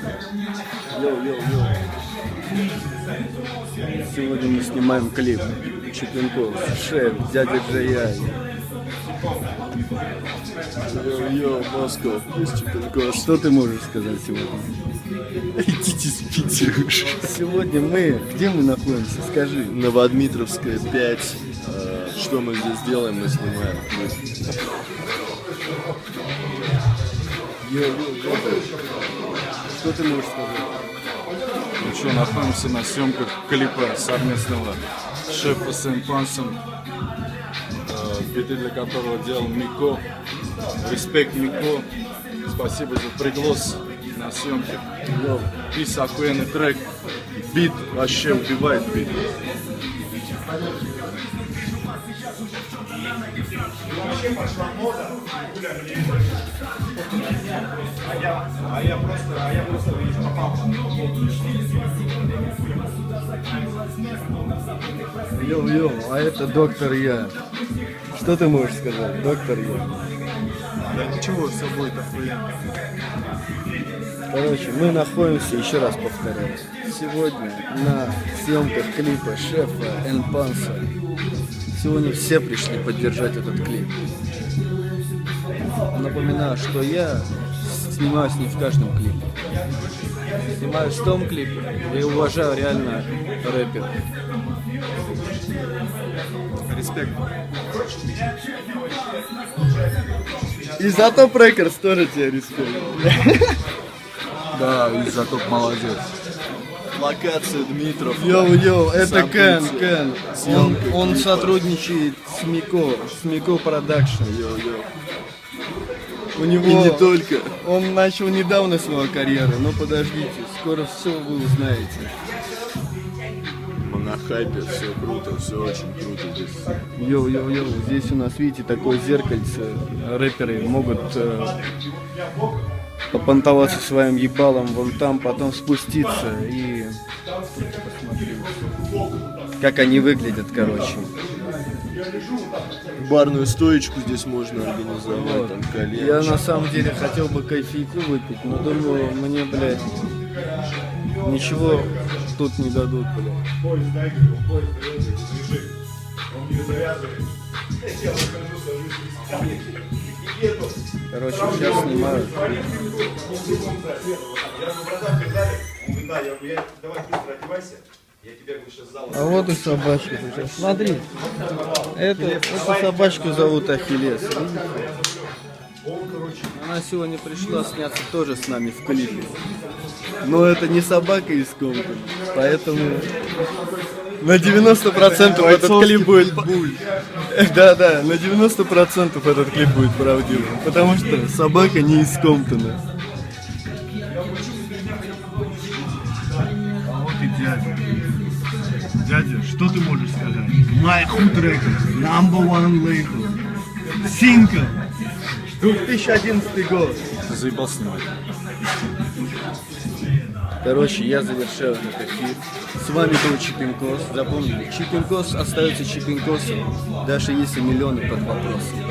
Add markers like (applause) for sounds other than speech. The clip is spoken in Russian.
Йоу-йоу-йоу. Сегодня мы снимаем клип Чипенков, шеф, дядя Джаяй. Йоу-йоу, Москва, плюс Чипенков. Что ты можешь сказать сегодня? Идите спите уж. Сегодня мы, где мы находимся, скажи. Новодмитровская 5. Э, Что мы здесь делаем? Мы снимаем. Что ты можешь сказать? Ну что, находимся на съемках клипа совместного шефа с Энпансом, э, биты для которого делал Мико. Респект Мико. Спасибо за приглас на съемки. Йоу. Пис охуенный трек. Бит вообще убивает бит. Йоу-йоу, а это доктор Я. Что ты можешь сказать, доктор Я? Да ничего, все будет охуенно. Короче, мы находимся, еще раз повторяю, сегодня на съемках клипа шефа Энпанса. Сегодня все пришли поддержать этот клип. Напоминаю, что я снимаюсь не в каждом клипе. Снимаюсь в том клипе и уважаю реально рэперов. Респект. И зато Прекерс тоже тебе респект. Да, и зато молодец. Локация Дмитров. Йоу-йоу, это Кен. Кен. Он, он сотрудничает с Мико, с Мико Продакшн. Йоу-йоу. У него... И не только. Он начал недавно свою карьеру, но подождите, скоро все вы узнаете. Мы на хайпе, все круто, все очень круто здесь. Йоу-йоу-йоу, здесь у нас, видите, такое зеркальце. Рэперы могут э, попонтоваться своим ебалом вон там, потом спуститься и как они выглядят, короче. Барную стоечку здесь можно организовать, Вот. там колено. Я на самом деле хотел бы кофейку выпить, но думаю, мне, блядь, ничего тут не дадут, блядь. Короче, сейчас снимаю. А вот и собачка. Смотри, это, эту собачку зовут Ахиллес. видите? Она сегодня пришла сняться тоже с нами в клипе. Но это не собака из комнаты, поэтому на 90% этот клип будет... (laughs) Да, да, на 90% этот клип будет правдивым, потому что собака не из Комптона. А вот и дядя. Дядя, что ты можешь сказать? My Hood Records, number one label. Single. 2011 год. Снимать. Короче, я завершаю этот эфир. С вами был Чипинкос. Запомнили, Чипинкос остается Чипинкосом, даже если миллионы под вопросом.